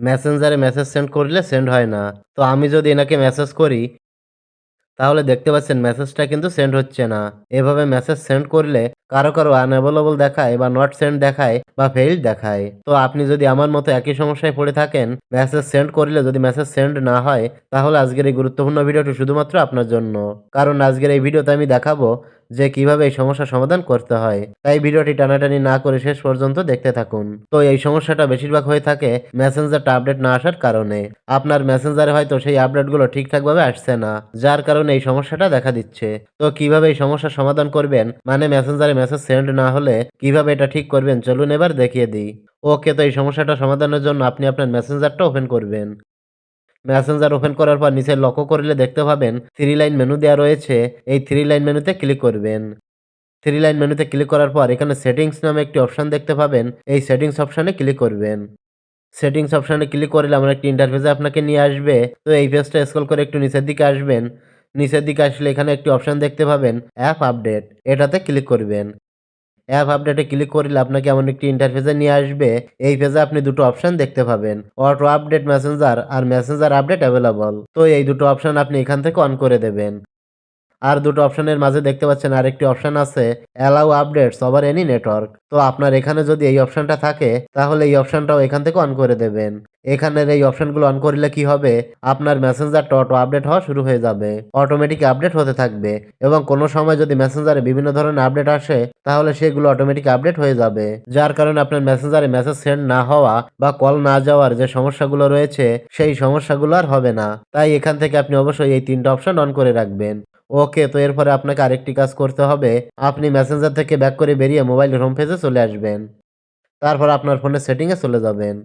মেসেঞ্জারে message send করলে send হয় না। তো আমি যদি এনাকে মেসেজ করি, তাহলে দেখতে পাচ্ছেন মেসেজটা কিন্তু সেন্ড হচ্ছে না। এভাবে মেসেজ সেন্ড করলে কারও কারও আনঅ্যাভেলেবল দেখায় বা নট সেন্ড দেখায় বা ফেইল্ড দেখায়। তো আপনি যদি আমার মতো একই সমস্যায় পড়ে থাকেন মেসেজ সেন্ড করলে যদি মেসেজ সেন্ড না হয়, তাহলে আজকের এই গুরুত্বপূর্ণ ভিডিওটি শুধুমাত্র আপনার জন্য। কারণ আজকের এই ভিডিওতে আমি দেখাবো যে কীভাবে এই সমস্যার সমাধান করতে হয়। তাই ভিডিওটি টানাটানি না করে শেষ পর্যন্ত দেখতে থাকুন। তো এই সমস্যাটা বেশিরভাগ হয়ে থাকে মেসেঞ্জারটা আপডেট না আসার কারণে। আপনার মেসেঞ্জারে হয়তো সেই আপডেটগুলো ঠিকঠাকভাবে আসছে না, যার কারণে এই সমস্যাটা দেখা দিচ্ছে। তো কীভাবে এই সমস্যার সমাধান করবেন? মানে মেসেঞ্জারে মেসেজ সেন্ড না হলে কীভাবে এটা ঠিক করবেন? চলুন এবার দেখিয়ে দিই। ওকে তো এই সমস্যাটা সমাধানের জন্য আপনি আপনার মেসেঞ্জারটা ওপেন করবেন। মেসেঞ্জার ওপেন করার পর নিচে লক্ষ্য করলে দেখতে পাবেন থ্রি লাইন মেনু দেওয়া রয়েছে। এই থ্রি লাইন মেনুতে ক্লিক করবেন। থ্রি লাইন মেনুতে ক্লিক করার পর এখানে সেটিংস নামে একটি অপশন দেখতে পাবেন। এই সেটিংস অপশানে ক্লিক করবেন। সেটিংস অপশানে ক্লিক করলে আমার একটি ইন্টারফেসে আপনাকে নিয়ে আসবে। তো এই পেজটা স্ক্রল করে একটু নিচের দিকে আসবেন। নিচের দিকে আসলে এখানে একটি অপশান দেখতে পাবেন অ্যাপ আপডেট এটাতে ক্লিক করবেন। অ্যাপ আপডেটে ক্লিক করলে আপনাকে এমন একটি ইন্টারফেসে নিয়ে আসবে। এই পেজে আপনি দুটো অপশন দেখতে পাবেন অটো আপডেট মেসেঞ্জার আর মেসেঞ্জার আপডেট অ্যাভেলেবল তো এই দুটো অপশন আপনি এখান থেকে অন করে দেবেন। আর দুটো অপশনের মাঝে দেখতে পাচ্ছেন আরেকটি অপশন আছে allow updates over any network তো আপনার এখানে যদি এই অপশনটা থাকে, তাহলে এই অপশনটাও এখান থেকে অন করে দেবেন। এখানের এই অপশনগুলো অন করলে কি হবে? আপনার মেসেঞ্জারটা অটো আপডেট হওয়া শুরু হয়ে যাবে। অটোমেটিক আপডেট হতে থাকবে। এবং কোনো সময় যদি মেসেঞ্জারে বিভিন্ন ধরনের আপডেট আসে, তাহলে সেগুলো অটোমেটিক আপডেট হয়ে যাবে। যার কারণে আপনার মেসেঞ্জারে মেসেজ সেন্ড না হওয়া বা কল না যাওয়ার যে সমস্যাগুলো রয়েছে, সেই সমস্যাগুলো আর হবে না। তাই এখান থেকে আপনি অবশ্যই এই তিনটা অপশন অন করে রাখবেন। ওকে, তো এরপরে আপনাকে আরেকটি কাজ করতে হবে। আপনি মেসেঞ্জার থেকে ব্যাক করে বেরিয়ে মোবাইল হোম পেজে চলে আসবেন। তারপর আপনার ফোনের সেটিংয়ে চলে যাবেন।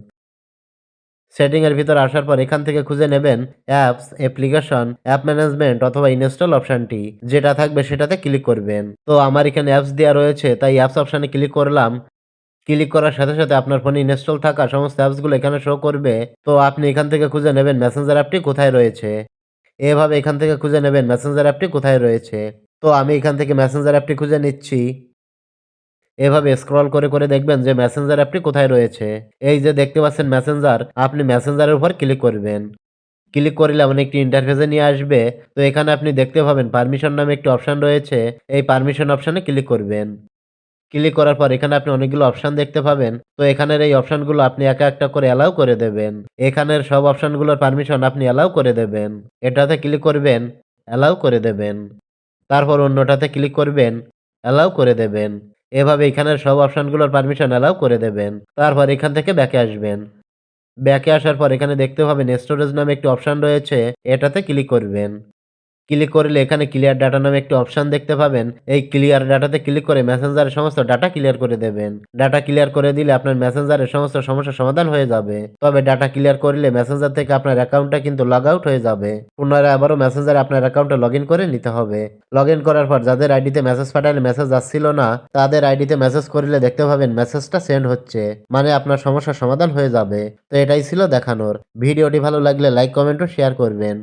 সেটিংয়ের ভিতর আসার পর এখান থেকে খুঁজে নেবেন অ্যাপস অ্যাপ্লিকেশন অ্যাপ ম্যানেজমেন্ট অথবা ইনস্টল অপশানটি যেটা থাকবে সেটাতে ক্লিক করবেন। তো আমার এখানে অ্যাপস দেওয়া রয়েছে, তাই অ্যাপস অপশানে ক্লিক করলাম। ক্লিক করার সাথে সাথে আপনার ফোনে ইনস্টল থাকা সমস্ত অ্যাপসগুলো এখানে শো করবে। তো আপনি এখান থেকে খুঁজে নেবেন মেসেঞ্জার অ্যাপটি কোথায় রয়েছে। এভাবে এখান থেকে খুঁজে নেবেন মেসেঞ্জার অ্যাপটি কোথায় রয়েছে। তো আমি এখান থেকে মেসেঞ্জার অ্যাপটি খুঁজে নিচ্ছি। এভাবে স্ক্রল করে করে দেখবেন যে মেসেঞ্জার অ্যাপটি কোথায় রয়েছে। এই যে দেখতে পাচ্ছেন মেসেঞ্জার আপনি মেসেঞ্জারের উপর ক্লিক করবেন। ক্লিক করলে এমন একটি ইন্টারফেসে নিয়ে আসবে। তো এখানে আপনি দেখতে পাবেন পারমিশন নামে একটি অপশান রয়েছে। এই পারমিশন অপশানে ক্লিক করবেন। ক্লিক করার পর এখানে আপনি অনেকগুলো অপশান দেখতে পাবেন। তো এখানের এই অপশানগুলো আপনি একা একটা করে অ্যালাউ করে দেবেন। এখানের সব অপশানগুলোর পারমিশন আপনি অ্যালাউ করে দেবেন। এটাতে ক্লিক করবেন অ্যালাউ করে দেবেন। তারপর অন্যটাতে ক্লিক করবেন অ্যালাউ করে দেবেন। এভাবে এখানের সব অপশানগুলোর পারমিশন অ্যালাউ করে দেবেন। তারপর এখান থেকে ব্যাকে আসবেন। ব্যাকে আসার পর এখানে দেখতে পাবেন স্টোরেজ নামে একটি অপশান রয়েছে। এটাতে ক্লিক করবেন। ক্লিক করলে এখানে ক্লিয়ার ডাটা নামে একটি অপশান দেখতে পাবেন। এই ক্লিয়ার ডাটাতে ক্লিক করে মেসেঞ্জারের সমস্ত ডাটা ক্লিয়ার করে দেবেন। ডাটা ক্লিয়ার করে দিলে আপনার মেসেঞ্জারের সমস্ত সমস্যার সমাধান হয়ে যাবে। তবে ডাটা ক্লিয়ার করলে মেসেঞ্জার থেকে আপনার অ্যাকাউন্টটা কিন্তু লগ আউট হয়ে যাবে। পুনরায় আবারও মেসেঞ্জারে আপনার অ্যাকাউন্টে লগ করে নিতে হবে। লগ করার পর যাদের আইডিতে মেসেজ পাঠালে মেসেজ আসছিল না, তাদের আইডিতে মেসেজ করলে দেখতে পাবেন মেসেজটা সেন্ড হচ্ছে। মানে আপনার সমস্যার সমাধান হয়ে যাবে। তো এটাই ছিল দেখানোর। ভিডিওটি ভালো লাগলে লাইক কমেন্ট ও শেয়ার করবেন।